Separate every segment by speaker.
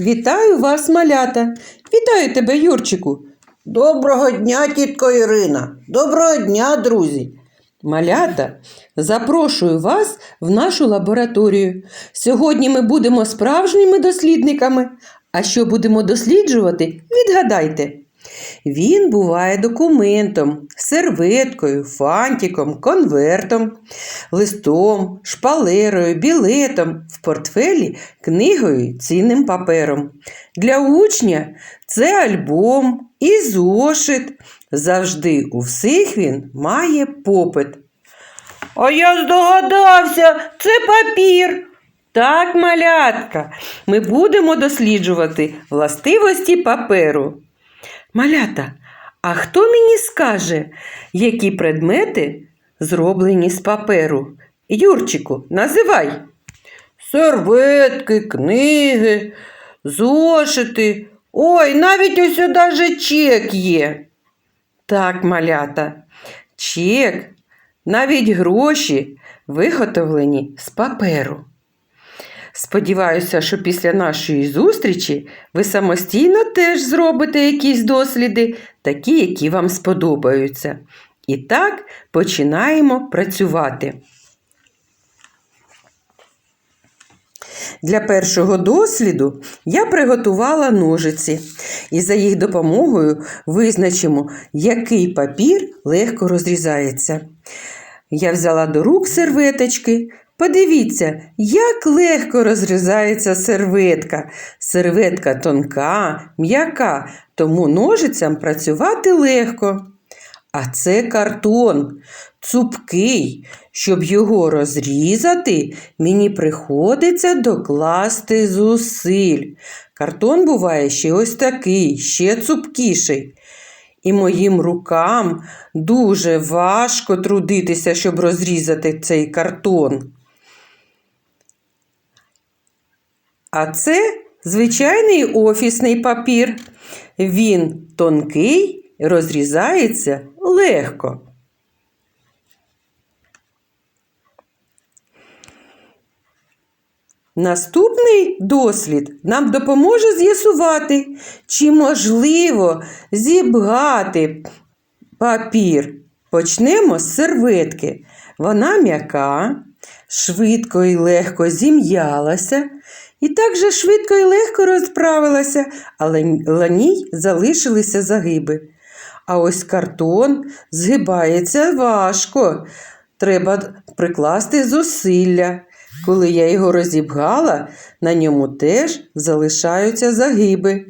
Speaker 1: Вітаю вас, малята. Вітаю тебе, Юрчику.
Speaker 2: Доброго дня, тітко Ірина. Доброго дня, друзі.
Speaker 1: Малята, запрошую вас в нашу лабораторію. Сьогодні ми будемо справжніми дослідниками. А що будемо досліджувати, відгадайте. Він буває документом, серветкою, фантиком, конвертом, листом, шпалерою, білетом, в портфелі, книгою, цінним папером. Для учня це альбом і зошит. Завжди у всіх він має попит. А я здогадався, це папір. Так, малятка, ми будемо досліджувати властивості паперу. Малята, а хто мені скаже, які предмети зроблені з паперу? Юрчику, називай.
Speaker 2: Серветки, книги, зошити. Ой, навіть ось даже чек є.
Speaker 1: Так, малята, чек, навіть гроші виготовлені з паперу. Сподіваюся, що після нашої зустрічі ви самостійно теж зробите якісь досліди, такі, які вам сподобаються. І так починаємо працювати. Для першого досліду я приготувала ножиці, і за їх допомогою визначимо, який папір легко розрізається. Я взяла до рук серветочки. Подивіться, як легко розрізається серветка. Серветка тонка, м'яка, тому ножицям працювати легко. А це картон, цупкий. Щоб його розрізати, мені приходиться докласти зусиль. Картон буває ще ось такий, ще цупкіший. І моїм рукам дуже важко трудитися, щоб розрізати цей картон. А це звичайний офісний папір. Він тонкий, розрізається легко. Наступний дослід нам допоможе з'ясувати, чи можливо зібгати папір. Почнемо з серветки. Вона м'яка, швидко і легко зім'ялася, і так же швидко і легко розправилася, але на ній залишилися загиби. А ось картон згибається важко. Треба прикласти зусилля. Коли я його розібгала, на ньому теж залишаються загиби.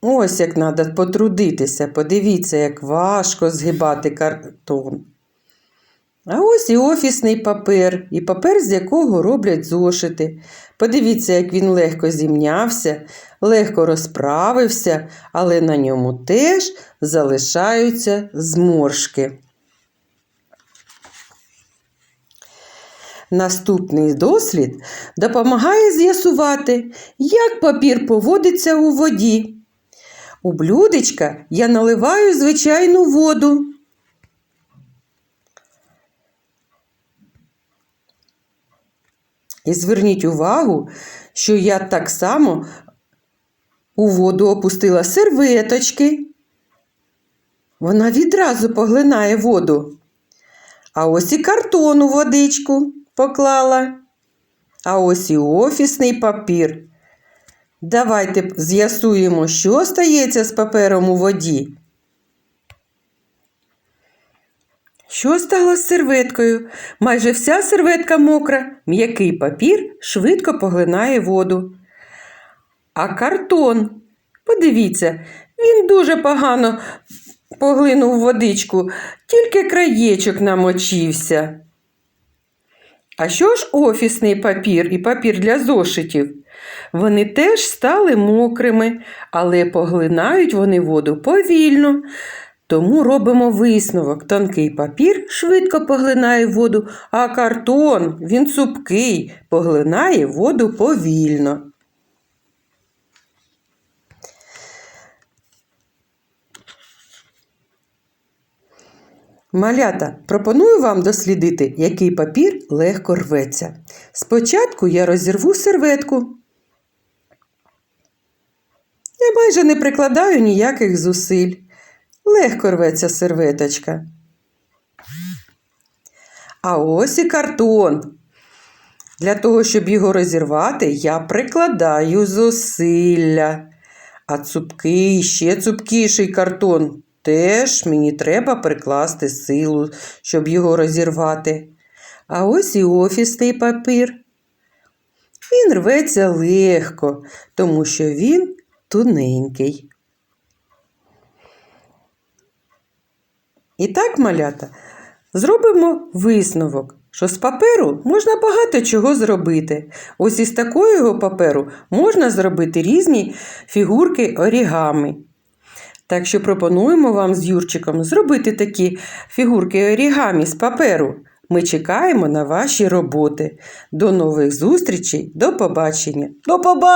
Speaker 1: Ось як треба потрудитися. Подивіться, як важко згибати картон. А ось і офісний папер, і папер, з якого роблять зошити. Подивіться, як він легко зімнявся, легко розправився, але на ньому теж залишаються зморшки. Наступний дослід допомагає з'ясувати, як папір поводиться у воді. У блюдечка я наливаю звичайну воду. І зверніть увагу, що я так само у воду опустила серветочки. Вона відразу поглинає воду. А ось і картон у водичку поклала. А ось і офісний папір. Давайте з'ясуємо, що стається з папером у воді. Що стало з серветкою? Майже вся серветка мокра, м'який папір швидко поглинає воду. А картон, подивіться, він дуже погано поглинув водичку, тільки краєчок намочився. А що ж офісний папір і папір для зошитів? Вони теж стали мокрими, але поглинають вони воду повільно. Тому робимо висновок. Тонкий папір швидко поглинає воду, а картон, він цупкий, поглинає воду повільно. Малята, пропоную вам дослідити, який папір легко рветься. Спочатку я розірву серветку. Я майже не прикладаю ніяких зусиль. Легко рветься серветочка. А ось і картон. Для того, щоб його розірвати, я прикладаю зусилля. А цупкий, ще цупкіший картон. Теж мені треба прикласти силу, щоб його розірвати. А ось і офісний папір. Він рветься легко, тому що він тоненький. І так, малята, зробимо висновок, що з паперу можна багато чого зробити. Ось із такого паперу можна зробити різні фігурки орігами. Так що пропонуємо вам з Юрчиком зробити такі фігурки орігамі з паперу. Ми чекаємо на ваші роботи. До нових зустрічей, до побачення!
Speaker 2: До побачення!